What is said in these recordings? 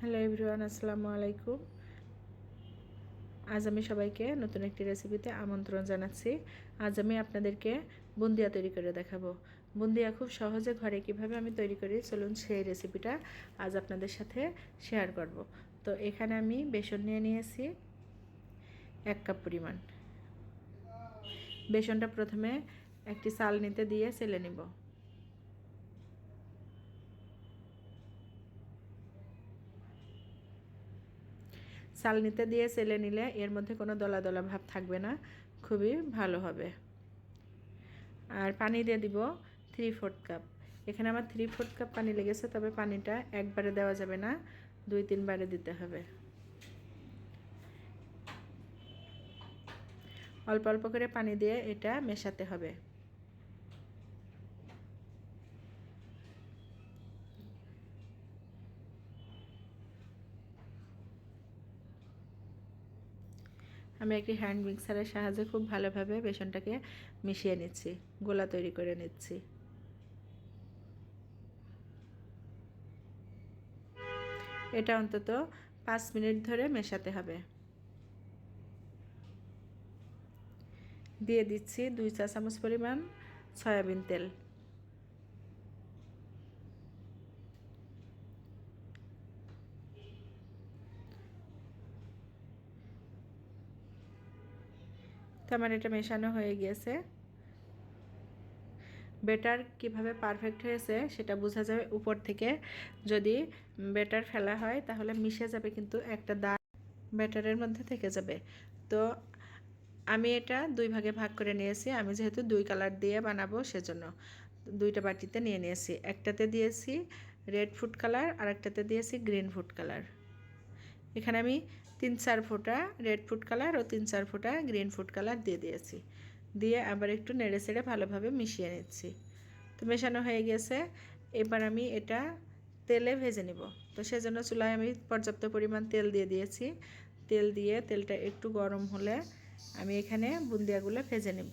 Hello everyone, আসসালামু আলাইকুম। আজ আমি সবাইকে নতুন একটি রেসিপিতে আমন্ত্রণ জানাচ্ছি। আজ আমি আপনাদেরকে বুন্দিয়া তৈরি করে দেখাবো। বুন্দিয়া খুব সহজে ঘরে কীভাবে আমি তৈরি করি, চলুন সেই রেসিপিটা আজ আপনাদের সাথে শেয়ার করব। তো এখানে আমি বেসন নিয়ে নিয়েছি এক কাপ পরিমাণ। বেসনটা প্রথমে একটি চাল নিতে দিয়ে সেলে নিব। চালনিতে দিয়ে সেলে নিলে এর মধ্যে কোনো দলা দলা ভাব থাকবে না, খুবই ভালো হবে। আর পানি দিয়ে দিব থ্রি ফোর্থ কাপ এখানে আমার থ্রি ফোর্থ কাপ পানি লেগেছে, তবে পানিটা একবারে দেওয়া যাবে না দুই তিনবারে দিতে হবে। অল্প অল্প করে পানি দিয়ে এটা মেশাতে হবে। আমি একটি হ্যান্ড মিক্সারের সাহায্যে খুব ভালোভাবে বেসনটাকে মিশিয়ে নিচ্ছি, গোলা তৈরি করে নিচ্ছি। এটা অন্তত পাঁচ মিনিট ধরে মেশাতে হবে। দিয়ে দিচ্ছি দুই চা চামচ পরিমাণ সয়াবিন তেল। তো আমার এটা মেশানো হয়ে গিয়েছে। বেটার কীভাবে পারফেক্ট হয়েছে সেটা বোঝা যাবে উপর থেকে। যদি বেটার ফেলা হয় তাহলে মিশে যাবে কিন্তু একটা দাগ বেটারের মধ্যে থেকে যাবে। তো আমি এটা দুই ভাগে ভাগ করে নিয়েছি। আমি যেহেতু দুই কালার দিয়ে বানাবো সেজন্য দুইটা বাটিতে নিয়ে নিয়েছি। একটাতে দিয়েছি রেড ফুড কালার আর একটাতে দিয়েছি গ্রিন ফুড কালার। এখানে আমি তিন চার ফোঁটা রেড ফুড কালার ও তিন চার ফোঁটা গ্রিন ফুড কালার দিয়ে দিয়েছি। দিয়ে আবার একটু নেড়ে চেড়ে ভালোভাবে মিশিয়ে নিচ্ছি। তো মেশানো হয়ে গেছে। এবার আমি এটা তেলে ভেজে নিব। তো সেজন্য চুলায় আমি পর্যাপ্ত পরিমাণ তেল দিয়ে দিয়েছি। তেল দিয়ে তেলটা একটু গরম হলে আমি এখানে বুন্দিয়াগুলো ভেজে নেব।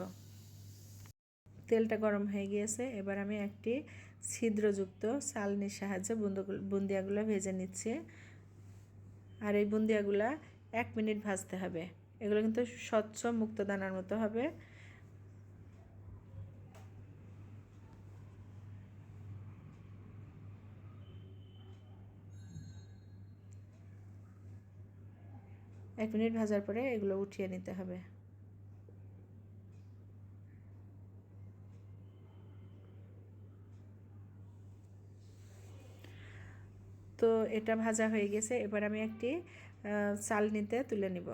তেলটা গরম হয়ে গিয়েছে। এবার আমি একটি ছিদ্রযুক্ত চালনির সাহায্যে বুন্দিয়াগুলো ভেজে নিচ্ছি। আর এই বুন্দিয়াগুলা এক মিনিট ভাজতে হবে। এগুলো কিন্তু স্বচ্ছ মুক্ত দানার মতো হবে। এক মিনিট ভাজার পরে এগুলো উঠিয়ে নিতে হবে। তো এটা ভাজা হয়ে গেছে। এবার আমি একটি চাল নিতে তুলে নিব।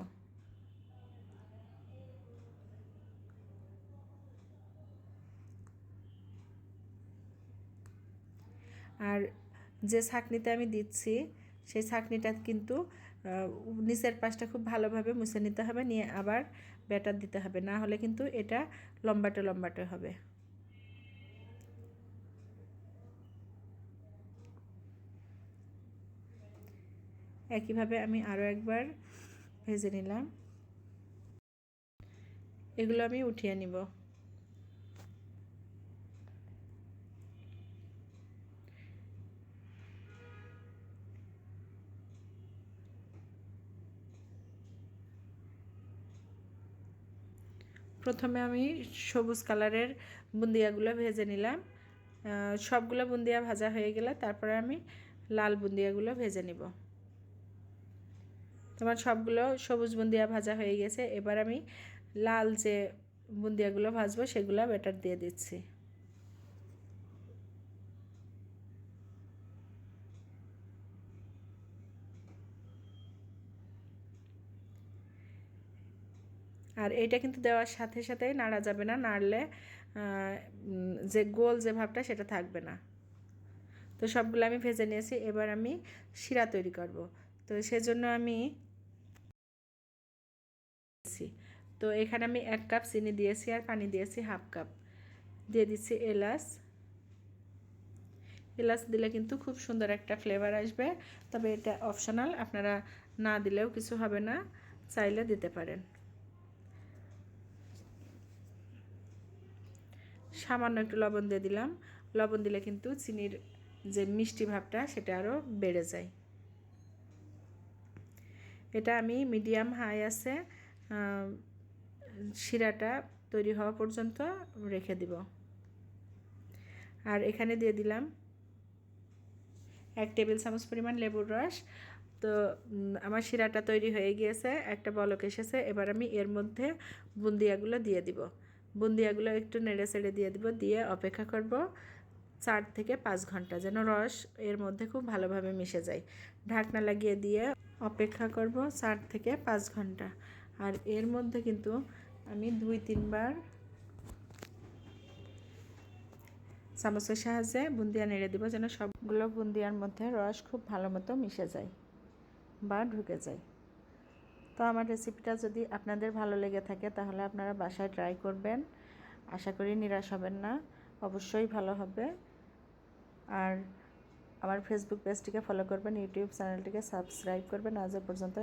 আর যে ছাকনিতে আমি দিচ্ছি, সেই ছাকনিটা কিন্তু নিচের পাশটা খুব ভালোভাবে মুছে নিতে হবে। নিয়ে আবার ব্যাটার দিতে হবে। না হলে কিন্তু এটা লম্বাটে লম্বাটে হবে। একইভাবে আমি আরও একবার ভেজে নিলাম। এগুলো আমি উঠিয়ে নিব। প্রথমে আমি সবুজ কালারের বুন্দিয়াগুলো ভেজে নিলাম। সবগুলো বুন্দিয়া ভাজা হয়ে গেলে তারপরে আমি লাল বুন্দিয়াগুলো ভেজে নিব। তোমার সবগুলো সবুজ বুন্দিয়া ভাজা হয়ে গেছে। এবার আমি লাল যে বুন্দিয়াগুলো ভাজবো, সেগুলো ব্যাটার দিয়ে দিচ্ছি। আর এইটা কিন্তু দেওয়ার সাথে সাথেই নাড়া যাবে না, নাড়লে যে গোল যে ভাবটা সেটা থাকবে না। তো সবগুলো আমি ভেজে নিয়েছি। এবার আমি শিরা তৈরি করব। তো সেজন্য আমি তো এখানে আমি এক কাপ চিনি দিয়েছি আর পানি দিয়েছি হাফ কাপ। দিয়ে দিচ্ছি এলাচ। এলাচ দিলে কিন্তু খুব সুন্দর একটা ফ্লেভার আসবে। তবে এটা অপশনাল আপনারা না দিলেও কিছু হবে না, চাইলে দিতে পারেন। সামান্য একটু লবণ দিয়ে দিলাম। লবণ দিলে কিন্তু চিনির যে মিষ্টি ভাবটা, সেটা আরও বেড়ে যায়। এটা আমি মিডিয়াম হাই আছে শিরাটা তৈরি হওয়া পর্যন্ত রেখে দিব। আর এখানে দিয়ে দিলাম এক টেবিল চামচ পরিমাণ লেবুর রস। তো আমার শিরাটা তৈরি হয়ে গিয়েছে, একটা বলক এসেছে, এবার আমি এর মধ্যে বুন্দিয়াগুলো দিয়ে দিব। বুন্দিয়াগুলো একটু নেড়ে চেড়ে দিয়ে দিব, দিয়ে অপেক্ষা করব চার থেকে পাঁচ ঘণ্টা যেন রস এর মধ্যে খুব ভালোভাবে মিশে যায়। ঢাকনা লাগিয়ে দিয়ে অপেক্ষা করব চার থেকে পাঁচ ঘণ্টা। আর এর মধ্যে কিন্তু আমি দুই, তিনবার চামচের সাহায্যে বুন্দিয়া নেড়ে দিব যেন সবগুলো বুন্দিয়ার মধ্যে রস খুব ভালো মতো মিশে যায় বা ঢুকে যায়। তো আমার রেসিপিটা যদি আপনাদের ভালো লেগে থাকে তাহলে আপনারা বাসায় ট্রাই করবেন। আশা করি নিরাশ হবেন না, অবশ্যই ভালো হবে। আর আমার ফেসবুক পেজটিকে ফলো করবেন ইউটিউব চ্যানেলটিকে সাবস্ক্রাইব করবেন। আজ পর্যন্ত